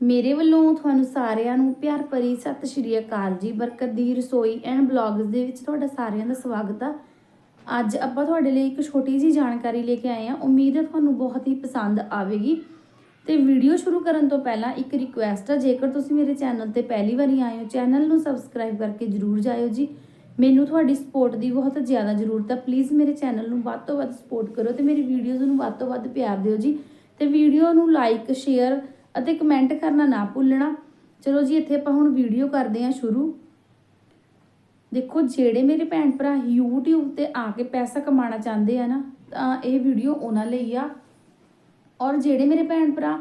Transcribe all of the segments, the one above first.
ਮੇਰੇ ਵੱਲੋਂ ਤੁਹਾਨੂੰ ਸਾਰਿਆਂ ਨੂੰ ਪਿਆਰ ਭਰੀ ਸਤਿ ਸ਼੍ਰੀ ਅਕਾਲ ਜੀ। ਬਰਕਤ ਦੀ ਰਸੋਈ ਐਂਡ ਬਲੌਗਸ ਦੇ ਵਿੱਚ ਤੁਹਾਡਾ ਸਾਰਿਆਂ ਦਾ ਸਵਾਗਤ ਆ। ਅੱਜ ਆਪਾਂ ਤੁਹਾਡੇ ਲਈ ਇੱਕ ਛੋਟੀ ਜੀ ਜਾਣਕਾਰੀ ਲੈ ਕੇ ਆਏ ਹਾਂ ਉਮੀਦ ਹੈ ਤੁਹਾਨੂੰ ਬਹੁਤ ਹੀ ਪਸੰਦ ਆਵੇਗੀ। ਤੇ ਵੀਡੀਓ ਸ਼ੁਰੂ ਕਰਨ ਤੋਂ ਪਹਿਲਾਂ ਇੱਕ ਰਿਕੁਐਸਟ ਆ। ਜੇਕਰ ਤੁਸੀਂ ਮੇਰੇ ਚੈਨਲ ਤੇ ਪਹਿਲੀ ਵਾਰੀ ਆਏ ਹੋ, ਚੈਨਲ ਨੂੰ ਸਬਸਕ੍ਰਾਈਬ ਕਰਕੇ ਜਰੂਰ ਜਾਇਓ ਜੀ। ਮੈਨੂੰ ਤੁਹਾਡੀ ਸਪੋਰਟ ਦੀ ਬਹੁਤ ਜ਼ਿਆਦਾ ਜ਼ਰੂਰਤ ਹੈ ਪਲੀਜ਼ ਮੇਰੇ ਚੈਨਲ ਨੂੰ ਵੱਧ ਤੋਂ ਵੱਧ ਸਪੋਰਟ ਕਰੋ ਤੇ ਮੇਰੀ ਵੀਡੀਓਜ਼ ਨੂੰ ਵੱਧ ਤੋਂ ਵੱਧ ਪਿਆਰ ਦਿਓ ਜੀ। ਤੇ ਵੀਡੀਓ ਨੂੰ ਲਾਈਕ ਸ਼ੇਅਰ ਅਤੇ ਕਮੈਂਟ ਕਰਨਾ ਨਾ ਭੁੱਲਣਾ। ਚਲੋ ਜੀ, ਇੱਥੇ ਆਪਾਂ ਹੁਣ ਵੀਡੀਓ ਕਰਦੇ ਹਾਂ ਸ਼ੁਰੂ। ਦੇਖੋ, ਜਿਹੜੇ ਮੇਰੇ ਭੈਣ ਭਰਾ YouTube ਤੇ ਆ ਕੇ ਪੈਸਾ ਕਮਾਉਣਾ ਚਾਹੁੰਦੇ ਆ ਨਾ, ਤਾਂ ਇਹ ਵੀਡੀਓ ਉਹਨਾਂ ਲਈ ਆ। ਔਰ ਜਿਹੜੇ ਮੇਰੇ ਭੈਣ ਭਰਾ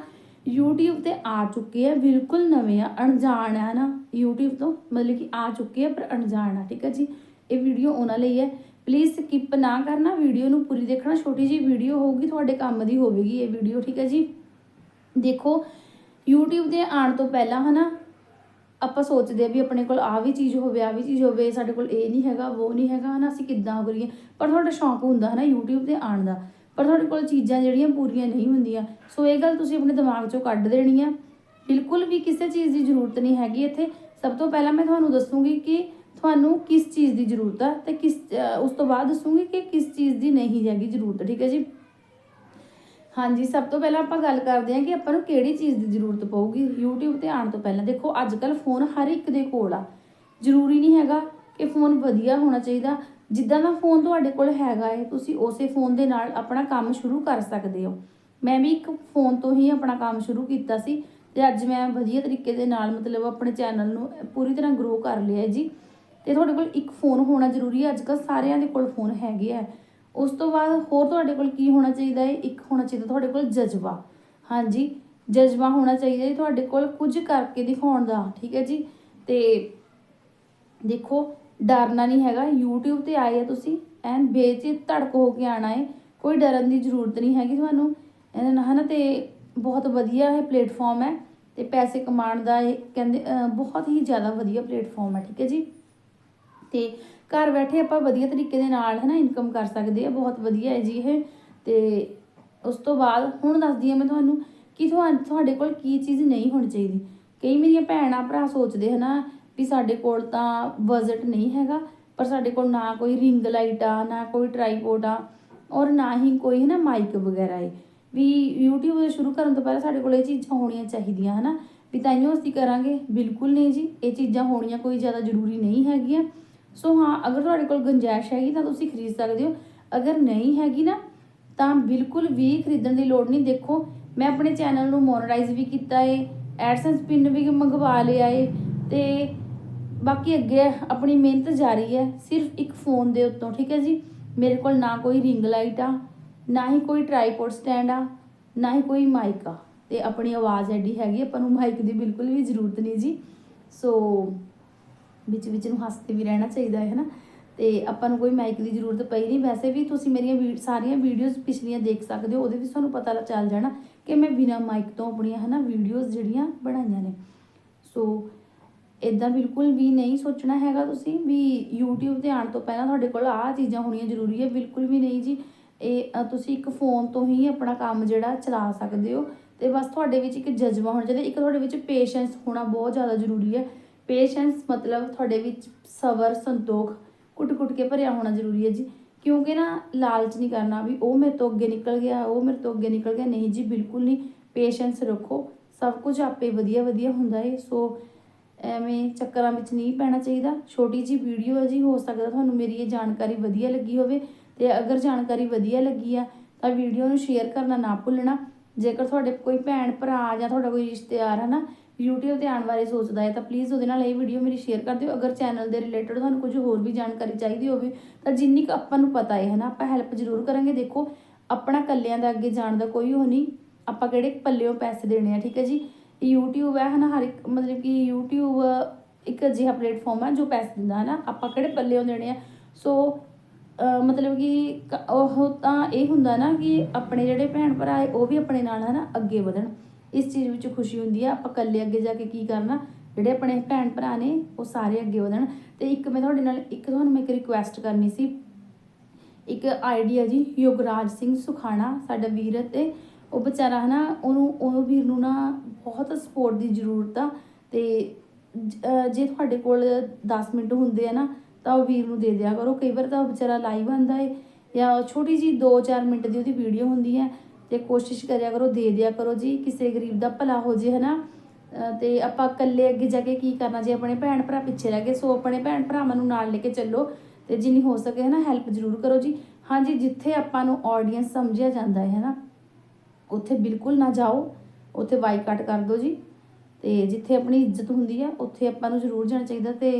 YouTube ਤੇ ਆ ਚੁੱਕੇ ਆ, ਬਿਲਕੁਲ ਨਵੇਂ ਆ, ਅਣਜਾਣ ਆ ਨਾ YouTube ਤੋਂ, ਮਤਲਬ ਕਿ ਆ ਚੁੱਕੇ ਆ, ਪਰ ਅਣਜਾਣ ਆ, ਠੀਕ ਹੈ ਜੀ? ਇਹ ਵੀਡੀਓ ਉਹਨਾਂ ਲਈ ਹੈ ਪਲੀਜ਼ ਸਕਿਪ ਨਾ ਕਰਨਾ ਵੀਡੀਓ ਨੂੰ ਪੂਰੀ ਦੇਖਣਾ। ਛੋਟੀ ਜੀ ਵੀਡੀਓ ਹੋਊਗੀ, ਤੁਹਾਡੇ ਕੰਮ ਦੀ ਹੋਵੇਗੀ ਇਹ ਵੀਡੀਓ ਠੀਕ ਹੈ ਜੀ? ਦੇਖੋ YouTube ਦੇ ਆਉਣ ਤੋਂ ਪਹਿਲਾਂ ਹਨਾ, ਆਪਾਂ ਸੋਚਦੇ ਆ ਵੀ ਆਪਣੇ ਕੋਲ ਆ ਵੀ ਚੀਜ਼ ਹੋਵੇ ਆ ਵੀ ਚੀਜ਼ ਹੋਵੇ, ਸਾਡੇ ਕੋਲ ਇਹ ਨਹੀਂ ਹੈਗਾ, ਉਹ ਨਹੀਂ ਹੈਗਾ, ਹਨਾ, ਅਸੀਂ ਕਿੱਦਾਂ ਕਰੀਏ? ਪਰ ਤੁਹਾਡਾ ਸ਼ੌਂਕ ਹੁੰਦਾ ਹਨਾ YouTube ਤੇ ਆਉਣ ਦਾ। ਪਰ ਤੁਹਾਡੇ ਕੋਲ ਚੀਜ਼ਾਂ ਜਿਹੜੀਆਂ ਪੂਰੀਆਂ ਨਹੀਂ ਹੁੰਦੀਆਂ। ਸੋ ਇਹ ਗੱਲ ਤੁਸੀਂ ਆਪਣੇ ਦਿਮਾਗ ਚੋਂ ਕੱਢ ਦੇਣੀ ਆ। ਬਿਲਕੁਲ ਵੀ ਕਿਸੇ ਚੀਜ਼ ਦੀ ਜ਼ਰੂਰਤ ਨਹੀਂ ਹੈਗੀ ਇੱਥੇ। ਸਭ ਤੋਂ ਪਹਿਲਾਂ ਮੈਂ ਤੁਹਾਨੂੰ ਦੱਸੂਗੀ ਕਿ ਤੁਹਾਨੂੰ ਕਿਸ ਚੀਜ਼ ਦੀ ਜ਼ਰੂਰਤ ਆ ਤੇ ਕਿਸ ਉਸ ਤੋਂ ਬਾਅਦ ਦੱਸੂਗੀ ਕਿ ਕਿਸ ਚੀਜ਼ ਦੀ ਨਹੀਂ ਹੈਗੀ ਜ਼ਰੂਰਤ, ਠੀਕ ਹੈ ਜੀ? ਹਾਂਜੀ, ਸਭ ਤੋਂ ਪਹਿਲਾਂ ਆਪਾਂ ਗੱਲ ਕਰਦੇ ਹਾਂ ਕਿ ਆਪਾਂ ਨੂੰ ਕਿਹੜੀ ਚੀਜ਼ ਦੀ ਜ਼ਰੂਰਤ ਪਊਗੀ। YouTube ਤੇ ਆਉਣ ਤੋਂ ਪਹਿਲਾਂ ਦੇਖੋ ਅੱਜ ਕੱਲ ਫੋਨ ਹਰ ਇੱਕ ਦੇ ਕੋਲ ਆ। ਜ਼ਰੂਰੀ ਨਹੀਂ ਹੈਗਾ ਕਿ ਫੋਨ ਵਧੀਆ ਹੋਣਾ ਚਾਹੀਦਾ। ਜਿੱਦਾਂ ਦਾ ਫੋਨ ਤੁਹਾਡੇ ਕੋਲ ਹੈਗਾ ਹੈ ਤੁਸੀਂ ਉਸੇ ਫੋਨ ਦੇ ਨਾਲ ਆਪਣਾ ਕੰਮ ਸ਼ੁਰੂ ਕਰ ਸਕਦੇ ਹੋ। ਮੈਂ ਵੀ ਇੱਕ ਫੋਨ ਤੋਂ ਹੀ ਆਪਣਾ ਕੰਮ ਸ਼ੁਰੂ ਕੀਤਾ ਸੀ ਤੇ ਅੱਜ ਮੈਂ ਵਧੀਆ ਤਰੀਕੇ ਦੇ ਨਾਲ ਮਤਲਬ ਆਪਣੇ ਚੈਨਲ ਨੂੰ ਪੂਰੀ ਤਰ੍ਹਾਂ ਗਰੋ ਕਰ ਲਿਆ ਜੀ। ਤੇ ਤੁਹਾਡੇ ਕੋਲ ਇੱਕ ਫੋਨ ਹੋਣਾ ਜ਼ਰੂਰੀ ਹੈ। ਅੱਜ ਕੱਲ ਸਾਰਿਆਂ ਦੇ ਕੋਲ ਫੋਨ ਹੈਗੇ ਆ। ਉਸ ਤੋਂ ਬਾਅਦ ਹੋਰ ਤੁਹਾਡੇ ਕੋਲ ਕੀ ਹੋਣਾ ਚਾਹੀਦਾ ਹੈ? ਇੱਕ ਹੋਣਾ ਚਾਹੀਦਾ ਤੁਹਾਡੇ ਕੋਲ ਜਜ਼ਬਾ। ਹਾਂਜੀ, ਜਜ਼ਬਾ ਹੋਣਾ ਚਾਹੀਦਾ ਹੈ ਤੁਹਾਡੇ ਕੋਲ ਕੁਝ ਕਰਕੇ ਦਿਖਾਉਣ ਦਾ, ਠੀਕ ਹੈ ਜੀ? ਤੇ ਦੇਖੋ, ਡਰਨਾ ਨਹੀਂ ਹੈਗਾ। YouTube ਤੇ ਆਏ ਆ ਤੁਸੀਂ, ਐਨ ਬੇਚੇ ਧੜਕ ਹੋ ਕੇ ਆਣਾ ਹੈ। ਕੋਈ ਡਰਨ ਦੀ ਜ਼ਰੂਰਤ ਨਹੀਂ ਹੈਗੀ ਤੁਹਾਨੂੰ। ਇਹਨਾਂ ਨਾਲ ਹਨਾ ਤੇ ਬਹੁਤ ਵਧੀਆ ਇਹ ਪਲੇਟਫਾਰਮ ਹੈ ਤੇ ਪੈਸੇ ਕਮਾਉਣ ਦਾ ਇਹ ਕਹਿੰਦੇ ਬਹੁਤ ਹੀ ਜ਼ਿਆਦਾ ਵਧੀਆ ਪਲੇਟਫਾਰਮ ਹੈ, ਠੀਕ ਹੈ ਜੀ? ਤੇ ਘਰ ਬੈਠੇ ਆਪਾਂ ਵਧੀਆ ਤਰੀਕੇ ਦੇ ਨਾਲ ਹੈ ਨਾ ਇਨਕਮ ਕਰ ਸਕਦੇ ਆ, ਬਹੁਤ ਵਧੀਆ ਹੈ ਜੀ ਇਹ। ਤੇ ਉਸ ਤੋਂ ਬਾਅਦ ਹੁਣ ਦੱਸਦੀ ਆ ਮੈਂ ਤੁਹਾਨੂੰ ਕਿ ਤੁਹਾਡੇ ਕੋਲ ਕੀ ਚੀਜ਼ ਨਹੀਂ ਹੋਣੀ ਚਾਹੀਦੀ। ਕਈ ਮੇਰੀਆਂ ਭੈਣਾਂ ਭਰਾ ਸੋਚਦੇ ਹਨਾ ਵੀ ਸਾਡੇ ਕੋਲ ਤਾਂ ਬਜਟ ਨਹੀਂ ਹੈਗਾ, ਪਰ ਸਾਡੇ ਕੋਲ ਨਾ ਕੋਈ ਰਿੰਗ ਲਾਈਟ ਆ, ਨਾ ਕੋਈ ਟ੍ਰਾਈਪੋਡ ਆ, ਔਰ ਨਾ ਹੀ ਕੋਈ ਹੈ ਨਾ ਮਾਈਕ ਵਗੈਰਾ ਹੈ ਵੀ YouTube ਸ਼ੁਰੂ ਕਰਨ ਤੋਂ ਪਹਿਲਾਂ ਸਾਡੇ ਕੋਲ ਇਹ ਚੀਜ਼ਾਂ ਹੋਣੀਆਂ ਚਾਹੀਦੀਆਂ ਹਨਾ। ਵੀ ਤਾਈਓ ਅਸੀਂ ਕਰਾਂਗੇ। ਬਿਲਕੁਲ ਨਹੀਂ ਜੀ, ਇਹ ਚੀਜ਼ਾਂ ਹੋਣੀਆਂ ਕੋਈ ਜ਼ਿਆਦਾ ਜ਼ਰੂਰੀ ਨਹੀਂ ਹੈਗੀਆਂ। ਸੋ ਹਾਂ, ਅਗਰ ਤੁਹਾਡੇ ਕੋਲ ਗੁੰਜਾਇਸ਼ ਹੈਗੀ ਤਾਂ ਤੁਸੀਂ ਖਰੀਦ ਸਕਦੇ ਹੋ। ਅਗਰ ਨਹੀਂ ਹੈਗੀ ਨਾ, ਤਾਂ ਬਿਲਕੁਲ ਵੀ ਖਰੀਦਣ ਦੀ ਲੋੜ ਨਹੀਂ। ਦੇਖੋ, ਮੈਂ ਆਪਣੇ ਚੈਨਲ ਨੂੰ ਮੋਨਰਾਈਜ਼ ਵੀ ਕੀਤਾ ਏ, ਐਡਸੈਂਸ ਪਿਨ ਵੀ ਮੰਗਵਾ ਲਿਆ ਏ, ਤੇ ਬਾਕੀ ਅੱਗੇ ਆਪਣੀ ਮਿਹਨਤ ਜਾਰੀ ਹੈ, ਸਿਰਫ ਇੱਕ ਫੋਨ ਦੇ ਉੱਤੋਂ, ਠੀਕ ਹੈ ਜੀ? ਮੇਰੇ ਕੋਲ ਨਾ ਕੋਈ ਰਿੰਗ ਲਾਈਟ ਆ, ਨਾ ਹੀ ਕੋਈ ਟ੍ਰਾਈਪੋਡ ਸਟੈਂਡ ਆ, ਨਾ ਹੀ ਕੋਈ ਮਾਈਕ ਆ। ਤੇ ਆਪਣੀ ਆਵਾਜ਼ ਐਡੀ ਹੈਗੀ, ਆਪਾਂ ਨੂੰ ਮਾਈਕ ਦੀ ਬਿਲਕੁਲ ਵੀ ਜ਼ਰੂਰਤ ਨਹੀਂ ਜੀ। ਸੋ ਵਿੱਚ ਵਿੱਚ ਨੂੰ ਹੱਸਦੇ ਵੀ ਰਹਿਣਾ ਚਾਹੀਦਾ ਹੈ, ਹਨਾ? ਤੇ ਆਪਾਂ ਨੂੰ ਕੋਈ ਮਾਈਕ ਦੀ ਜ਼ਰੂਰਤ ਪਈ ਨਹੀਂ। ਵੈਸੇ ਵੀ ਤੁਸੀਂ ਮੇਰੀਆਂ ਵੀ- ਸਾਰੀਆਂ ਵੀਡੀਓਜ਼ ਪਿਛਲੀਆਂ ਦੇਖ ਸਕਦੇ ਹੋ, ਉਹਦੇ ਵਿੱਚ ਤੁਹਾਨੂੰ ਪਤਾ ਚੱਲ ਜਾਣਾ ਕਿ ਮੈਂ ਬਿਨਾਂ ਮਾਈਕ ਤੋਂ ਆਪਣੀਆਂ, ਹਨਾ ਵੀਡੀਓਜ਼ ਜਿਹੜੀਆਂ ਬਣਾਈਆਂ ਨੇ। ਸੋ ਇਦਾਂ ਬਿਲਕੁਲ ਵੀ ਨਹੀਂ ਸੋਚਣਾ ਹੈਗਾ ਤੁਸੀਂ ਵੀ YouTube ਤੇ ਆਉਣ ਤੋਂ ਪਹਿਲਾਂ ਤੁਹਾਡੇ ਕੋਲ ਆਹ ਚੀਜ਼ਾਂ ਹੋਣੀਆਂ ਜ਼ਰੂਰੀ ਹੈ। ਬਿਲਕੁਲ ਵੀ ਨਹੀਂ ਜੀ। ਇਹ ਤੁਸੀਂ ਇੱਕ ਫੋਨ ਤੋਂ ਹੀ ਆਪਣਾ ਕੰਮ ਜਿਹੜਾ ਚਲਾ ਸਕਦੇ ਹੋ। ਤੇ ਬਸ ਤੁਹਾਡੇ ਵਿੱਚ ਇੱਕ ਜਜ਼ਬਾ ਹੋਣਾ ਚਾਹੀਦਾ, ਇੱਕ ਤੁਹਾਡੇ ਵਿੱਚ ਪੇਸ਼ੈਂਸ ਹੋਣਾ ਬਹੁਤ ਜ਼ਿਆਦਾ ਜ਼ਰੂਰੀ ਹੈ। ਪੇਸ਼ੈਂਸ ਮਤਲਬ ਤੁਹਾਡੇ ਵਿੱਚ ਸਬਰ, ਸੰਤੋਖ ਕੁੱਟ-ਕੁੱਟ ਕੇ ਭਰਿਆ ਹੋਣਾ ਜ਼ਰੂਰੀ ਹੈ ਜੀ। ਕਿਉਂਕਿ ਨਾ ਲਾਲਚ ਨਹੀਂ ਕਰਨਾ ਵੀ ਉਹ ਮੇਰੇ ਤੋਂ ਅੱਗੇ ਨਿਕਲ ਗਿਆ, ਉਹ ਮੇਰੇ ਤੋਂ ਅੱਗੇ ਨਿਕਲ ਗਿਆ। ਨਹੀਂ ਜੀ, ਬਿਲਕੁਲ ਨਹੀਂ। ਪੇਸ਼ੈਂਸ ਰੱਖੋ। ਸਭ ਕੁਝ ਆਪੇ ਵਧੀਆ ਵਧੀਆ ਹੁੰਦਾ ਏ ਸੋ ਐਵੇਂ ਚੱਕਰਾਂ ਵਿੱਚ ਨਹੀਂ ਪੈਣਾ ਚਾਹੀਦਾ। ਛੋਟੀ ਜੀ ਵੀਡੀਓ ਹੈ ਜੀ, ਹੋ ਸਕਦਾ ਤੁਹਾਨੂੰ ਮੇਰੀ ਇਹ ਜਾਣਕਾਰੀ ਵਧੀਆ ਲੱਗੀ ਹੋਵੇ। ਤੇ ਅਗਰ ਜਾਣਕਾਰੀ ਵਧੀਆ ਲੱਗੀ ਆ, ਤਾਂ ਵੀਡੀਓ ਨੂੰ ਸ਼ੇਅਰ ਕਰਨਾ ਨਾ ਭੁੱਲਣਾ। ਜੇਕਰ ਤੁਹਾਡੇ ਕੋਈ ਭੈਣ ਭਰਾ ਜਾਂ ਤੁਹਾਡਾ ਕੋਈ ਰਿਸ਼ਤੇਦਾਰ ਹੈ ਨਾ YouTube ਤੇ ਆਉਣ ਬਾਰੇ ਸੋਚਦਾ ਹੈ, ਤਾਂ ਪਲੀਜ਼ ਉਹਦੇ ਨਾਲ ਇਹ ਵੀਡੀਓ ਮੇਰੀ ਸ਼ੇਅਰ ਕਰ ਦਿਓ। ਅਗਰ ਚੈਨਲ ਦੇ ਰਿਲੇਟਡ ਤੁਹਾਨੂੰ ਕੁਝ ਹੋਰ ਵੀ ਜਾਣਕਾਰੀ ਚਾਹੀਦੀ ਹੋਵੇ, ਤਾਂ ਜਿੰਨੀ ਕੁ ਆਪਾਂ ਨੂੰ ਪਤਾ ਹੈ, ਹਨਾ, ਆਪਾਂ ਹੈਲਪ ਜ਼ਰੂਰ ਕਰਾਂਗੇ। ਦੇਖੋ, ਆਪਣਾ ਕੱਲਿਆਂ ਦਾ ਅੱਗੇ ਜਾਣ ਦਾ ਕੋਈ ਉਹ ਨਹੀਂ। ਆਪਾਂ ਕਿਹੜੇ ਪੱਲਿਓਂ ਪੈਸੇ ਦੇਣੇ ਆ, ਠੀਕ ਹੈ ਜੀ? YouTube ਹੈ, ਹਨਾ, ਹਰ ਇੱਕ, ਮਤਲਬ ਕਿ YouTube ਇੱਕ ਅਜਿਹਾ ਪਲੇਟਫਾਰਮ ਹੈ ਜੋ ਪੈਸੇ ਦਿੰਦਾ ਹੈ ਨਾ ਆਪਾਂ ਕਿਹੜੇ ਪੱਲਿਓਂ ਦੇਣੇ ਆ? ਸੋ ਮਤਲਬ ਕਿ ਉਹ ਤਾਂ ਇਹ ਹੁੰਦਾ ਨਾ ਕਿ ਆਪਣੇ ਜਿਹੜੇ ਭੈਣ ਭਰਾ ਹੈ, ਉਹ ਵੀ ਆਪਣੇ ਨਾਲ ਹੈ ਨਾ ਅੱਗੇ ਵਧਣ। ਇਸ ਚੀਜ਼ ਵਿੱਚ ਖੁਸ਼ੀ ਹੁੰਦੀ ਆ, ਆਪਾਂ ਇਕੱਲੇ ਅੱਗੇ ਜਾ ਕੇ ਕੀ ਕਰਨਾ? ਜਿਹੜੇ ਆਪਣੇ ਭੈਣ ਭਰਾ ਨੇ, ਉਹ ਸਾਰੇ ਅੱਗੇ ਵਧਣ। ਤੇ ਇੱਕ ਮੈਂ ਤੁਹਾਡੇ ਨਾਲ, ਇੱਕ ਤੁਹਾਨੂੰ ਮੈਂ ਇੱਕ ਰਿਕੁਐਸਟ ਕਰਨੀ ਸੀ। ਇੱਕ ਆਈਡੀਆ ਜੀ, ਯੋਗਰਾਜ ਸਿੰਘ ਸੁਖਾਣਾ, ਸਾਡਾ ਵੀਰ ਤੇ ਉਹ ਵਿਚਾਰਾ ਹਨਾ, ਉਹਨੂੰ ਉਹ ਵੀਰ ਨੂੰ ਨਾ ਬਹੁਤ ਸਪੋਰਟ ਦੀ ਜ਼ਰੂਰਤ ਆ। ਤੇ ਜੇ ਤੁਹਾਡੇ ਕੋਲ 10 ਮਿੰਟ ਹੁੰਦੇ ਆ ਨਾ, ਤਾਂ ਉਹ ਵੀਰ ਨੂੰ ਦੇ ਦਿਆ ਕਰੋ। ਕਈ ਵਾਰ ਤਾਂ ਉਹ ਵਿਚਾਰਾ ਲਾਈਵ ਆਂਦਾ ਏ, ਜਾਂ ਛੋਟੀ ਜੀ 2-4 ਮਿੰਟ ਦੀ ਉਹਦੀ ਵੀਡੀਓ ਹੁੰਦੀ ਹੈ। ਤੇ ਕੋਸ਼ਿਸ਼ ਕਰਿਆ ਕਰੋ, ਦੇ ਦਿਆ ਕਰੋ ਜੀ, ਕਿਸੇ ਗਰੀਬ ਦਾ ਭਲਾ ਹੋ ਜੇ, ਹਨਾ? ਅਹ ਤੇ ਆਪਾਂ ਇਕੱਲੇ ਅੱਗੇ ਜਾ ਕੇ ਕੀ ਕਰਨਾ ਜੇ ਆਪਣੇ ਭੈਣ ਭਰਾ ਪਿੱਛੇ ਰਹਿ ਗਏ, ਸੋ ਆਪਣੇ ਭੈਣ ਭਰਾਵਾਂ ਨੂੰ ਨਾਲ ਲੈ ਕੇ ਚੱਲੋ ਤੇ ਜਿੰਨੀ ਹੋ ਸਕੇ ਹੈ ਨਾ ਹੈਲਪ ਜ਼ਰੂਰ ਕਰੋ ਜੀ। ਹਾਂਜੀ ਜਿੱਥੇ ਆਪਾਂ ਨੂੰ ਆਡੀਅנס ਸਮਝਿਆ ਜਾਂਦਾ ਹੈ ਨਾ ਉੱਥੇ ਬਿਲਕੁਲ ਨਾ ਜਾਓ, ਉੱਥੇ ਬਾਈਕਾਟ ਕਰ ਦਿਓ ਜੀ। ਤੇ ਜਿੱਥੇ ਆਪਣੀ ਇੱਜ਼ਤ ਹੁੰਦੀ ਆ, ਉੱਥੇ ਆਪਾਂ ਨੂੰ ਜ਼ਰੂਰ ਜਾਣਾ ਚਾਹੀਦਾ ਤੇ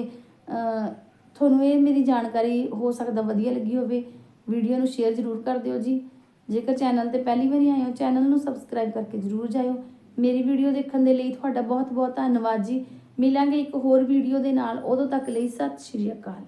ਤੁਹਾਨੂੰ ਇਹ ਮੇਰੀ ਜਾਣਕਾਰੀ ਹੋ ਸਕਦਾ ਵਧੀਆ ਲੱਗੀ ਹੋਵੇ, ਵੀਡੀਓ ਨੂੰ ਸ਼ੇਅਰ ਜ਼ਰੂਰ ਕਰ ਦਿਓ ਜੀ। ਜੇਕਰ ਚੈਨਲ ਤੇ ਪਹਿਲੀ ਵਾਰੀ ਆਏ ਹੋ ਚੈਨਲ ਨੂੰ ਸਬਸਕ੍ਰਾਈਬ ਕਰਕੇ ਜ਼ਰੂਰ ਜਾਇਓ। ਮੇਰੀ ਵੀਡੀਓ ਦੇਖਣ ਦੇ ਲਈ ਤੁਹਾਡਾ ਬਹੁਤ ਬਹੁਤ ਧੰਨਵਾਦ ਜੀ। ਮਿਲਾਂਗੇ ਇੱਕ ਹੋਰ ਵੀਡੀਓ ਦੇ ਨਾਲ। ਉਦੋਂ ਤੱਕ ਲਈ ਸਤਿ ਸ਼੍ਰੀ ਅਕਾਲ।